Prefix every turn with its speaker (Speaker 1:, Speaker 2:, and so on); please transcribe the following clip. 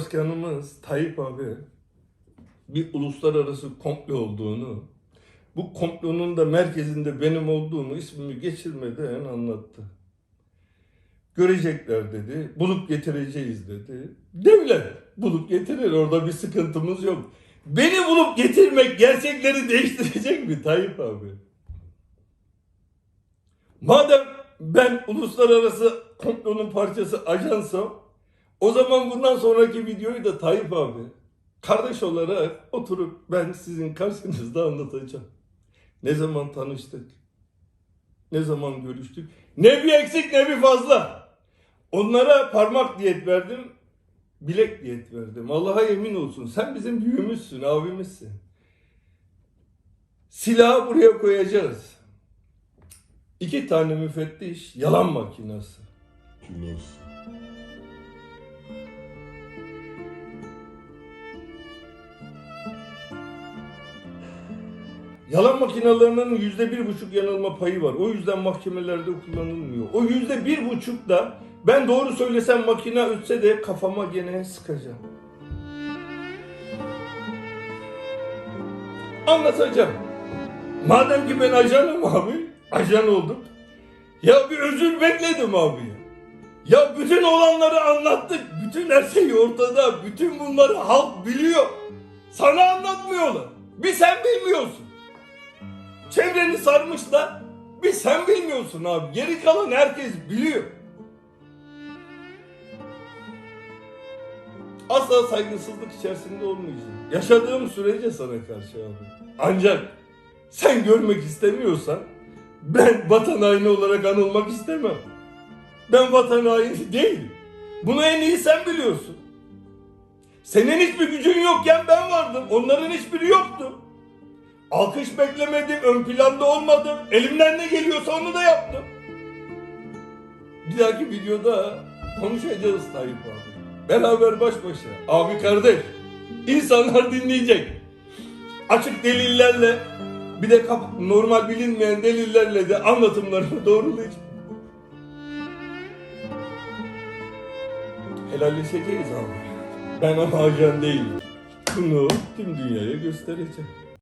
Speaker 1: Başkanımız Tayyip abi bir uluslararası komplo olduğunu, bu komplonun da merkezinde benim olduğumu ismimi geçirmeden anlattı. Görecekler dedi, bulup getireceğiz dedi. Devlet bulup getirir, orada bir sıkıntımız yok. Beni bulup getirmek gerçekleri değiştirecek mi Tayyip abi? Madem ben uluslararası komplonun parçası ajansam, o zaman bundan sonraki videoyu da Tayyip abi kardeş olarak oturup ben sizin karşınızda anlatacağım. Ne zaman tanıştık? Ne zaman görüştük? Ne bir eksik ne bir fazla. Onlara parmak diyet verdim, bilek diyet verdim. Allah'a yemin olsun sen bizim büyüğümüzsün, abimizsin. Silahı buraya koyacağız. İki tane müfettiş, yalan makinası.
Speaker 2: Cümlemiz.
Speaker 1: Yalan makinalarının yüzde bir buçuk yanılma payı var. O yüzden mahkemelerde kullanılmıyor. O yüzde bir buçuk da ben doğru söylesem makine ötse de kafama gene sıkacağım. Anlatacağım. Madem ki ben ajanım abi, ajan oldum. Ya bir özür bekledim abi. Ya bütün olanları anlattık. Bütün her şey ortada. Bütün bunları halk biliyor. Sana anlatmıyorlar. Bir sen bilmiyorsun. Çevreni sarmışlar. Bir sen bilmiyorsun abi. Geri kalan herkes biliyor. Asla saygısızlık içerisinde olmayacağım. Yaşadığım sürece sana karşı abi. Ancak sen görmek istemiyorsan ben vatan haini olarak anılmak istemem. Ben vatan haini değilim. Bunu en iyi sen biliyorsun. Senin hiçbir gücün yokken ben vardım. Onların hiçbiri yoktu. Alkış beklemedim, ön planda olmadım. Elimden ne geliyorsa onu da yaptım. Bir dahaki videoda konuşacağız Tayyip abi. Beraber baş başa. Abi kardeş, insanlar dinleyecek. Açık delillerle, bir de normal bilinmeyen delillerle de anlatımlarını doğrulayacağım. Helalleşeceğiz abi. Ben ama ajan değilim. Bunu tüm dünyaya göstereceğim.